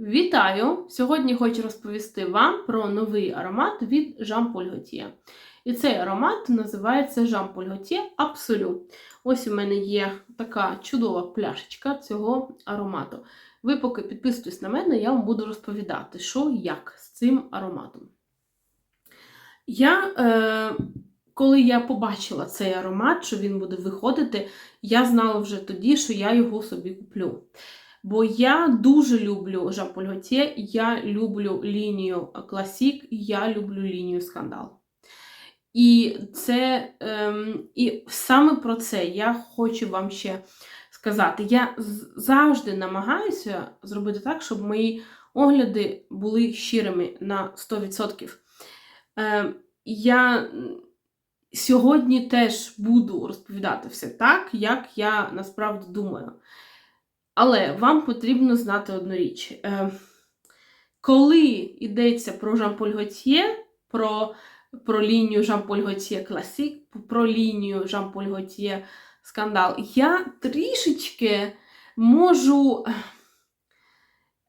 Вітаю! Сьогодні хочу розповісти вам про новий аромат від Jean Paul Gaultier. І цей аромат називається Jean Paul Gaultier Absolu. Ось у мене є така чудова пляшечка цього аромату. Ви поки підписуйтесь на мене, я вам буду розповідати, що як з цим ароматом. Я, е, коли я побачила цей аромат, що він буде виходити, я знала вже тоді, що я його собі куплю. Бо я дуже люблю Жан Поль Готє, я люблю лінію Класік, я люблю лінію скандал. І це ем, і саме про це я хочу вам ще сказати. Я завжди намагаюся зробити так, щоб мої огляди були щирими на 100%. Ем, я сьогодні теж буду розповідати все так, як я насправді думаю. Але вам потрібно знати одну річ. Е, коли йдеться про Жан-Поль Готьє, про, про лінію Жан-Поль Готьє Класік, про лінію Жан-Поль Готьє Скандал, я трішечки можу.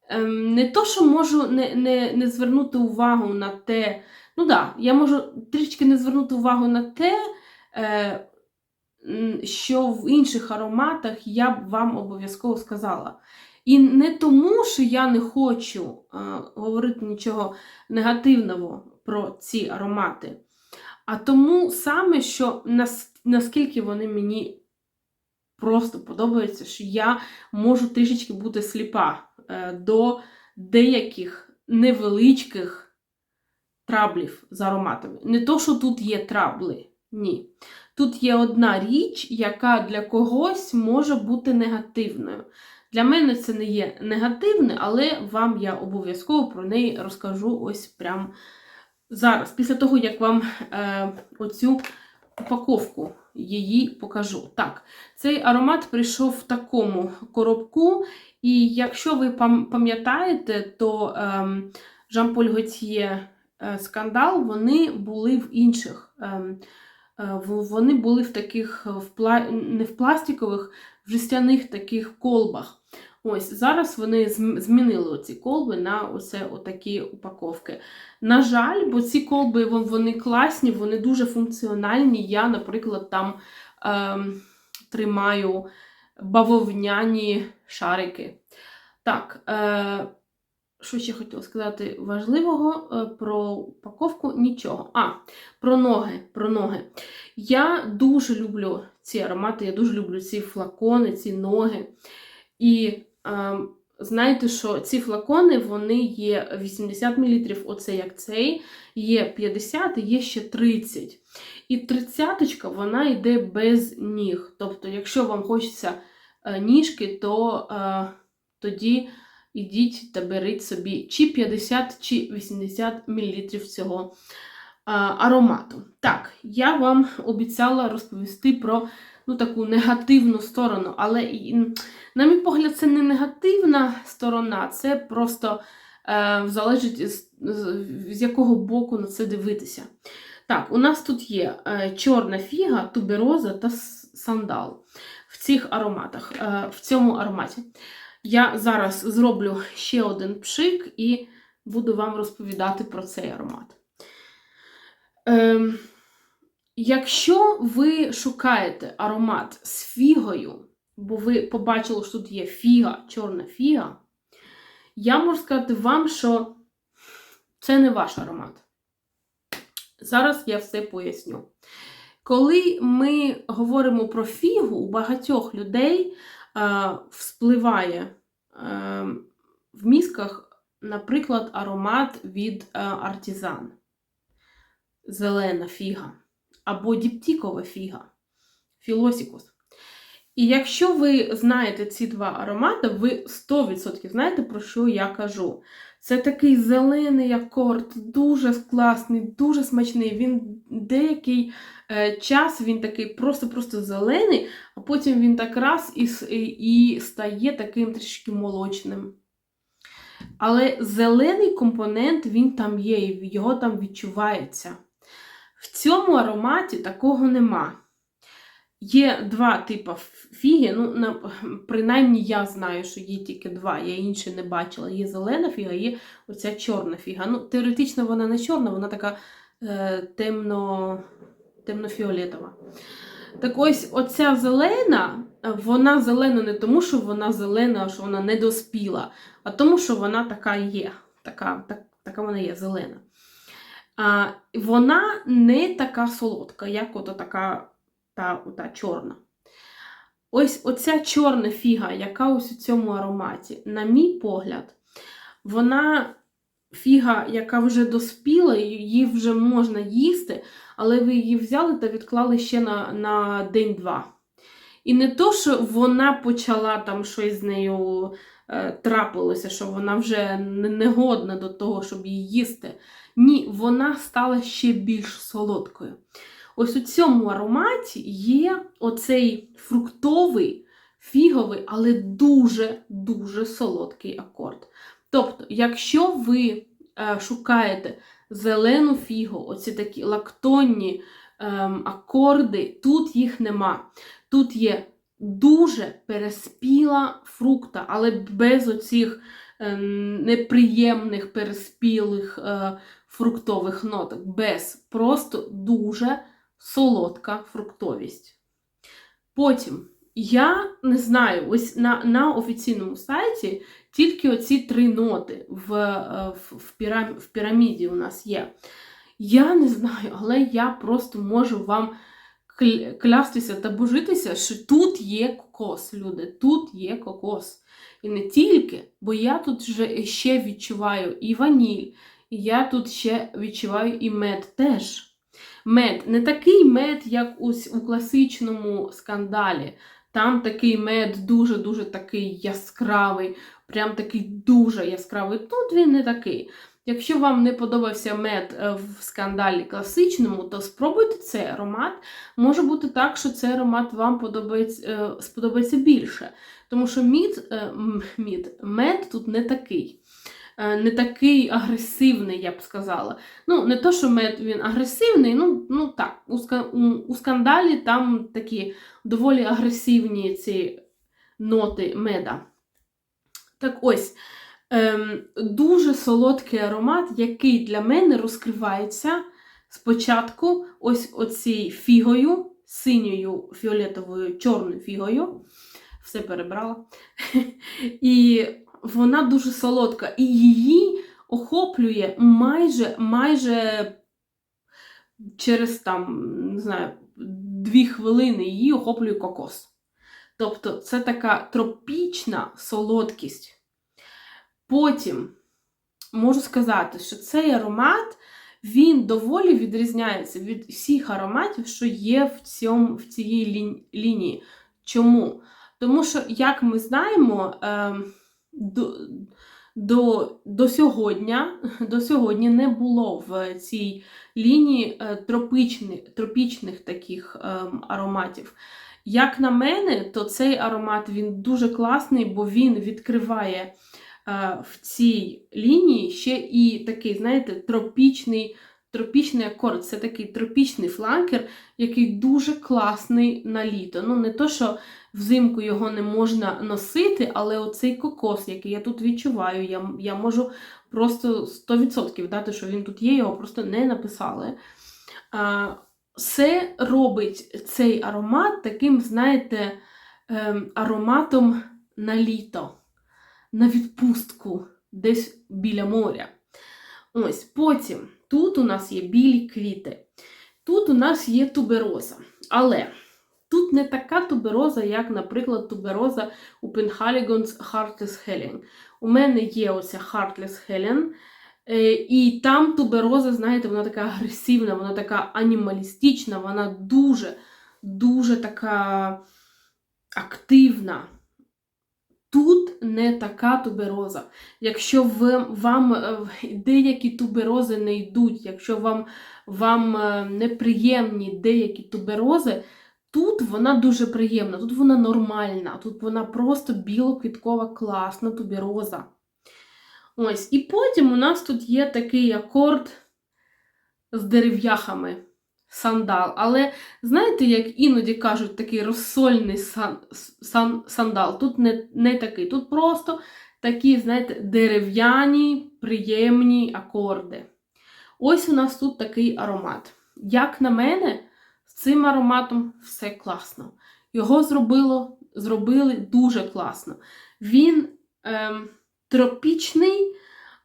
ем, Не то, що можу не, не, не звернути увагу на те. Ну да, я можу трішки не звернути увагу на те, е, що в інших ароматах я б вам обов'язково сказала. І не тому, що я не хочу е, говорити нічого негативного про ці аромати, а тому саме, що нас, наскільки вони мені просто подобаються, що я можу трішечки бути сліпа е, до деяких невеличких траблів з ароматами. Не то, що тут є трабли, ні. Тут є одна річ, яка для когось може бути негативною. Для мене це не є негативне, але вам я обов'язково про неї розкажу ось прямо зараз, після того, як вам е, оцю упаковку її покажу. Так, цей аромат прийшов в такому коробку, і якщо ви пам'ятаєте, то ем, Жан-Поль Готьє е, скандал, вони були в інших. Е, Вони були в таких в пла... не в пластикових, в жестяних таких колбах. Ось зараз вони змінили оці колби на оце отакі упаковки. На жаль, бо ці колби вони класні, вони дуже функціональні. Я, наприклад, там ем, тримаю бавовняні шарики. Так, е, що ще хотіла сказати важливого е, про упаковку? Нічого. А, про ноги. Про ноги. Я дуже люблю ці аромати, я дуже люблю ці флакони, ці ноги. І е, знаєте, що ці флакони вони є 80 мл, оце як цей, є 50 і є ще 30. І 30 вона йде без ніг. Тобто, якщо вам хочеться е, ніжки, то е, тоді ідіть та беріть собі чи 50, чи 80 мл цього аромату. Так, я вам обіцяла розповісти про ну, таку негативну сторону, але, на мій погляд, це не негативна сторона, це просто е, залежить з, з якого боку на це дивитися. Так, у нас тут є е, чорна фіга, тубероза та сандал в цих ароматах, е, в цьому ароматі. Я зараз зроблю ще один пшик і буду вам розповідати про цей аромат. Ем, якщо ви шукаєте аромат з фігою, бо ви побачили, що тут є фіга, чорна фіга, я можу сказати вам, що це не ваш аромат. Зараз я все поясню. Коли ми говоримо про фігу, у багатьох людей вспливає е, в мізках, наприклад, аромат від е, артизан зелена фіга, або діптікова фіга, філосікус. І якщо ви знаєте ці два аромати, ви 100% знаєте, про що я кажу. Це такий зелений акорд, дуже класний, дуже смачний. Він деякий е, час він такий просто-просто зелений, а потім він так раз і, і, стає таким трішки молочним. Але зелений компонент він там є, його там відчувається. В цьому ароматі такого нема. Є два типи фіги. Ну, на, принаймні я знаю, що є тільки два, я інші не бачила. Є зелена фіга, є оця чорна фіга. Ну, теоретично вона не чорна, вона така е, темно, темно-фіолетова. Так ось оця зелена, вона зелена не тому, що вона зелена, що вона не доспіла, а тому, що вона така є. Така, так, така вона є зелена. А, вона не така солодка, як ото така та, та чорна. Ось оця чорна фіга, яка ось у цьому ароматі, на мій погляд, вона фіга, яка вже доспіла, її вже можна їсти, але ви її взяли та відклали ще на, на день-два. І не то, що вона почала там щось з нею е, трапилося, що вона вже не- негодна до того, щоб її їсти. Ні, вона стала ще більш солодкою. Ось у цьому ароматі є оцей фруктовий, фіговий, але дуже-дуже солодкий акорд. Тобто, якщо ви е, шукаєте зелену фігу, оці такі лактонні ем, акорди, тут їх нема. Тут є дуже переспіла фрукта, але без оцих ем, неприємних переспілих е, фруктових ноток. Без. Просто дуже солодка фруктовість. Потім, я не знаю, ось на, на офіційному сайті тільки оці три ноти в, е, в, в, пірам, в піраміді у нас є. Я не знаю, але я просто можу вам кля- клястися та божитися, що тут є кокос, люди, тут є кокос. І не тільки, бо я тут вже ще відчуваю і ваніль, і я тут ще відчуваю і мед теж. Мед не такий мед, як ось у класичному скандалі. Там такий мед дуже-дуже такий яскравий, прям такий дуже яскравий. Тут він не такий. Якщо вам не подобався мед е, в скандалі класичному, то спробуйте цей аромат. Може бути так, що цей аромат вам подобається, е, сподобається більше. Тому що мід, е, мід, мед тут не такий. Е, Не такий агресивний, я б сказала. Ну, не то, що мед він агресивний, ну, ну так, у, ска- у, у скандалі там такі доволі агресивні ці ноти меда. Так ось, ем, дуже солодкий аромат, який для мене розкривається спочатку ось оцією фігою, синьою, фіолетовою, чорною фігою. Все перебрала. І вона дуже солодка. І її охоплює майже, майже через там, не знаю, дві хвилини її охоплює кокос. Тобто це така тропічна солодкість. Потім можу сказати, що цей аромат він доволі відрізняється від всіх ароматів, що є в, цьому, в цій лінії. Чому? Тому що, як ми знаємо, е, до, до, до, сьогодні, до сьогодні не було в цій лінії е, тропічних, тропічних таких е, ароматів. Як на мене, то цей аромат він дуже класний, бо він відкриває е, в цій лінії ще і такий, знаєте, тропічний, тропічний акорд. Це такий тропічний фланкер, який дуже класний на літо. Ну, не то, що взимку його не можна носити, але оцей кокос, який я тут відчуваю, я, я можу просто 100% дати, що він тут є, його просто не написали. А, Це робить цей аромат таким, знаєте, ем, ароматом на літо, на відпустку, десь біля моря. Ось, потім тут у нас є білі квіти, тут у нас є тубероза. Але тут не така тубероза, як, наприклад, тубероза у Penhaligons Heartless Helen. У мене є оця Heartless Helen, І там тубероза, знаєте, вона така агресивна, вона така анімалістична, вона дуже, дуже така активна. Тут не така тубероза. Якщо ви, вам е, деякі туберози не йдуть, якщо вам, вам е, неприємні деякі туберози, тут вона дуже приємна, тут вона нормальна, тут вона просто білоквіткова класна тубероза. Ось, і потім у нас тут є такий акорд з дерев'яхами. сандал. Але знаєте, як іноді кажуть, такий розсольний сан, сан, сандал. Тут не, не такий. Тут просто такі, знаєте, дерев'яні, приємні акорди. Ось у нас тут такий аромат. Як на мене, цим ароматом все класно. Його зробило, зробили дуже класно. Він ем, тропічний,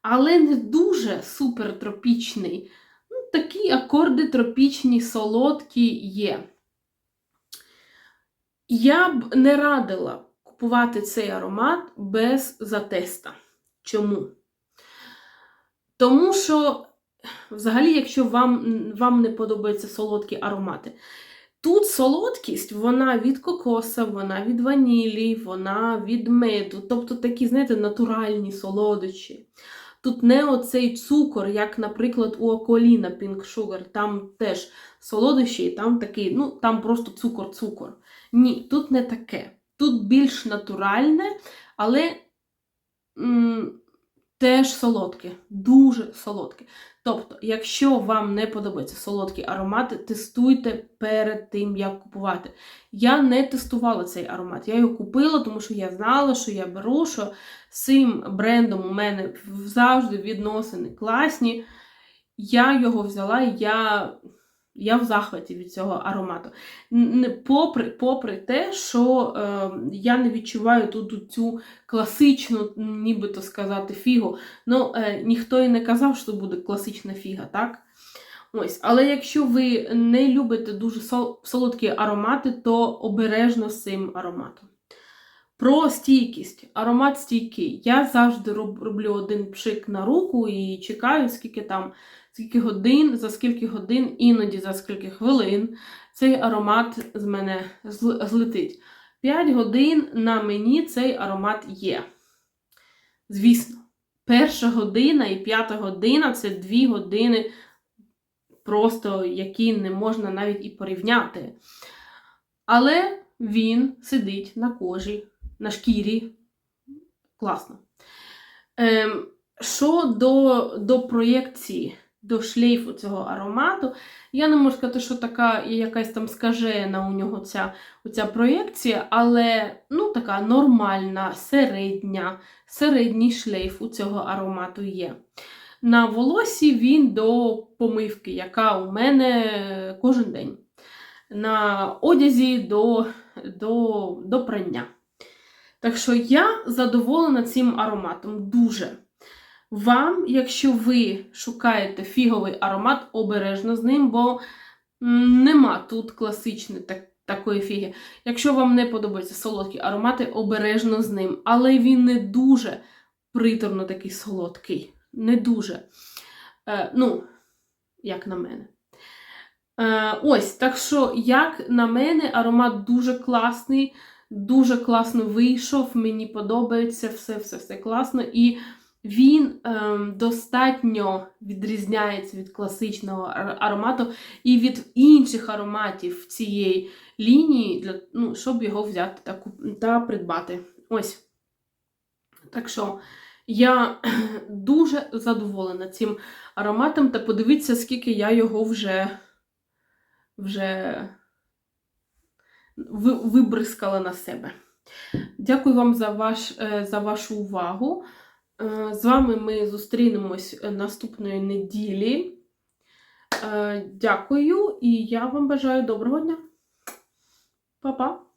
але не дуже супертропічний. Ну, такі акорди тропічні, солодкі є. Я б не радила купувати цей аромат без затеста. Чому? Тому що, взагалі, якщо вам, вам не подобаються солодкі аромати, тут солодкість, вона від кокоса, вона від ванілі, вона від меду, тобто такі, знаєте, натуральні солодощі. Тут не оцей цукор, як, наприклад, у Аколіна Pink Sugar, там теж солодощі, і там такий, ну, там просто цукор-цукор. Ні, тут не таке. Тут більш натуральне, але м, теж солодке, дуже солодке. Тобто, якщо вам не подобаються солодкі аромати, тестуйте перед тим, як купувати. Я не тестувала цей аромат. Я його купила, тому що я знала, що я беру, що з цим брендом у мене завжди відносини класні. Я його взяла, я, я в захваті від цього аромату. Попри, попри те, що е, я не відчуваю тут цю класичну, нібито сказати, фігу. Ну, е, ніхто і не казав, що буде класична фіга, так? Ось, Але якщо ви не любите дуже сол- солодкі аромати, то обережно з цим ароматом. Про стійкість. Аромат стійкий. Я завжди роб- роблю один пшик на руку і чекаю, скільки там, скільки годин, за скільки годин, іноді за скільки хвилин цей аромат з мене зл- злетить. 5 годин на мені цей аромат є. Звісно, перша година і п'ята година це дві години, просто які не можна навіть і порівняти. Але він сидить на кожі, на шкірі. Класно. Ем, що до, до проєкції, до шлейфу цього аромату, я не можу сказати, що така якась там скажена у нього ця, оця проєкція, але ну, така нормальна, середня, середній шлейф у цього аромату є. На волосі він до помивки, яка у мене кожен день. На одязі до, до, до прання. Так що я задоволена цим ароматом дуже. Вам, якщо ви шукаєте фіговий аромат, обережно з ним, бо нема тут класичної так, такої фіги. Якщо вам не подобаються солодкі аромати, обережно з ним. Але він не дуже приторно такий солодкий. Не дуже. Е, ну, як на мене. Е, ось, так що, як на мене, аромат дуже класний, дуже класно вийшов. Мені подобається все-все-все класно. І він ем, достатньо відрізняється від класичного аромату і від інших ароматів цієї лінії, для, ну, щоб його взяти та, та придбати. Ось. Так що я дуже задоволена цим ароматом, та подивіться, скільки я його вже, вже вибризкала на себе. Дякую вам за, ваш, е, за вашу увагу. Е, З вами ми зустрінемось е, наступної неділі. Дякую і я вам бажаю доброго дня. Па-па!